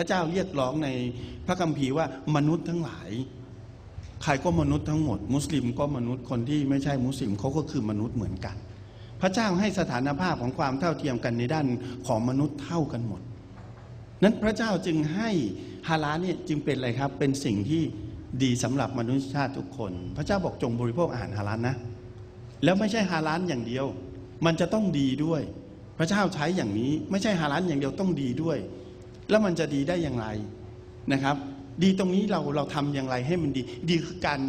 ระเจ้าเรียกร้องในพระคัมภีร์ว่ามนุษย์ทั้งหลาย ใครก็มนุษย์ทั้งหมด มุสลิมก็มนุษย์คนที่ไม่ใช่มุสลิมเขาก็คือมนุษย์เหมือนกัน พระเจ้าให้สถานภาพของความเท่าเทียมกันในด้านของมนุษย์เท่ากันหมด นั้นพระเจ้าจึงให้ฮาลาเนี่ยจึงเป็นอะไรครับ เป็นสิ่งที่ดีสำหรับมนุษยชาติทุกคน พระเจ้าบอกจงบริโภคอาหารฮาลาลนะ แล้วไม่ใช่ฮาลาลอย่างเดียว มันจะต้องดีด้วย พระเจ้าใช้อย่างนี้ไม่ใช่ฮาลาลอย่างเดียวต้องดีด้วย แล้วมันจะดีได้อย่างไรนะครับ ดีตรงนี้เราเราทำอย่างไรให้มันดี ดีคือการ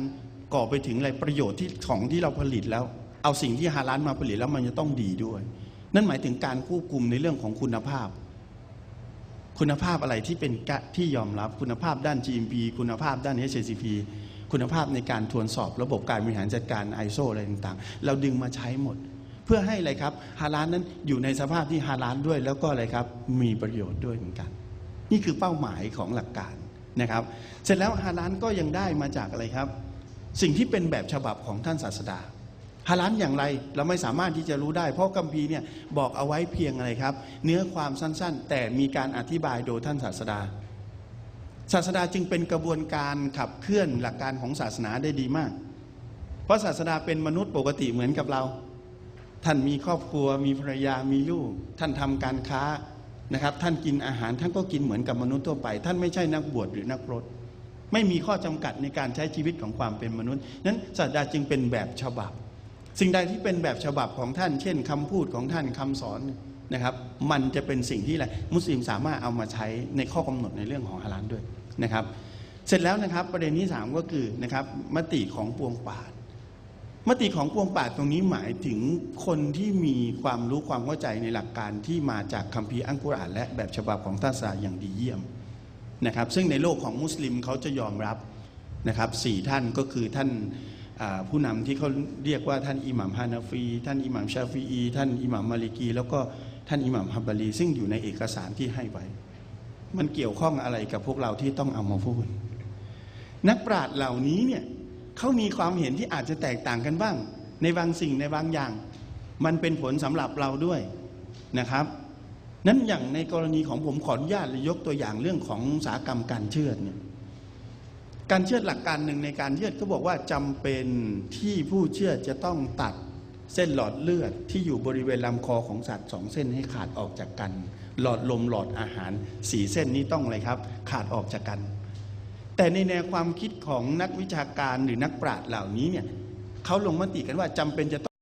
ก่อไปถึงอะไรประโยชน์ที่ของที่เราผลิตแล้ว เอาสิ่งที่ฮาลาลมาผลิตแล้วมันจะต้องดีด้วย นั่นหมายถึงการควบคุมในเรื่องของคุณภาพ คุณภาพอะไรที่เป็นที่ยอมรับคุณภาพด้าน GMP คุณภาพด้าน HACCP คุณภาพในการทวนสอบระบบการบริหารจัดการ ISO อะไรต่างๆ เราดึงมาใช้หมด เพื่อให้อะไรครับฮาลาลนั้นอยู่ในสภาพที่ฮาลาลด้วย แล้วก็อะไรครับมีประโยชน์ด้วยเหมือนกัน นี่คือเป้าหมายของหลักการนะครับ เสร็จแล้วฮาลาลก็ยังได้มาจากอะไรครับ สิ่งที่เป็นแบบฉบับของท่านศาสดาฮาลาลอย่างไรเราไม่สามารถที่จะรู้ได้ เพราะคัมภีเนี่ยบอกเอาไว้เพียงอะไรครับ เนื้อความสั้นๆ แต่มีการอธิบายโดยท่านศาสดา ศาสดาจึงเป็นกระบวนการขับเคลื่อนหลักการของศาสนาได้ดีมาก เพราะศาสดาเป็นมนุษย์ปกติเหมือนกับเรา ท่านมีครอบครัวมีภรรยามีลูก ท่านทำการค้า นะครับท่านกินอาหารท่านก็กินเหมือนกับมนุษย์ทั่วไป ท่านไม่ใช่นักบวชหรือนักพรถไม่มีข้อจำกัดในการใช้ชีวิตของความเป็นมนุษย์ นั้นศาสดาจึงเป็นแบบฉบับ สิ่งใดที่เป็นแบบฉบับของท่าน เช่นคำพูดของท่านคำสอนนะครับ มันจะเป็นสิ่งที่อะไรมุสลิมสามารถเอามาใช้ในข้อกำหนดในเรื่องของฮาลาลด้วยนะครับ เสร็จแล้วนะครับประเด็นที่สามก็คือนะครับมติของปวงป่า มติของปวงป่าตรงนี้หมายถึงคนที่มีความรู้ความเข้าใจในหลักการที่มาจากคัมภีร์อัลกุรอานและแบบฉบับของท่านศาสาอย่างดีเยี่ยมนะครับ ซึ่งในโลกของมุสลิมเขาจะยอมรับนะครับสี่ท่านก็คือท่านผู้นำที่เขาเรียกว่าท่านอิหมัมฮานาฟี ท่านอิหมัมชาฟีอีท่านอิหมัมมาลิกี แล้วก็ท่านอิหมัมฮับบารีซึ่งอยู่ในเอกสารที่ให้ไว้ มันเกี่ยวข้องอะไรกับพวกเราที่ต้องเอามาพูดนักปราชญ์เหล่านี้เนี่ย เขามีความเห็นที่อาจจะแตกต่างกันบ้าง ในบางสิ่งในบางอย่าง มันเป็นผลสำหรับเราด้วยนะครับ นั้นอย่างในกรณีของผมขออนุญาตยกตัวอย่างเรื่องของสากรรมการเชือดเนี่ยการเชือดหลักการหนึ่งในการเชือดก็บอกว่าจำเป็นที่ผู้เชือดจะต้องตัดเส้นหลอดเลือดที่อยู่บริเวณลำคอของสัตว์สองเส้นให้ขาดออกจากกัน หลอดลมหลอดอาหารสีเส้นนี้ต้องอะไรครับ ขาดออกจากกัน แต่ในแนวความคิดของนักวิชาการหรือนักปราชญ์เหล่านี้เนี่ยเขาลงมติกันว่าจำเป็นจะต้อง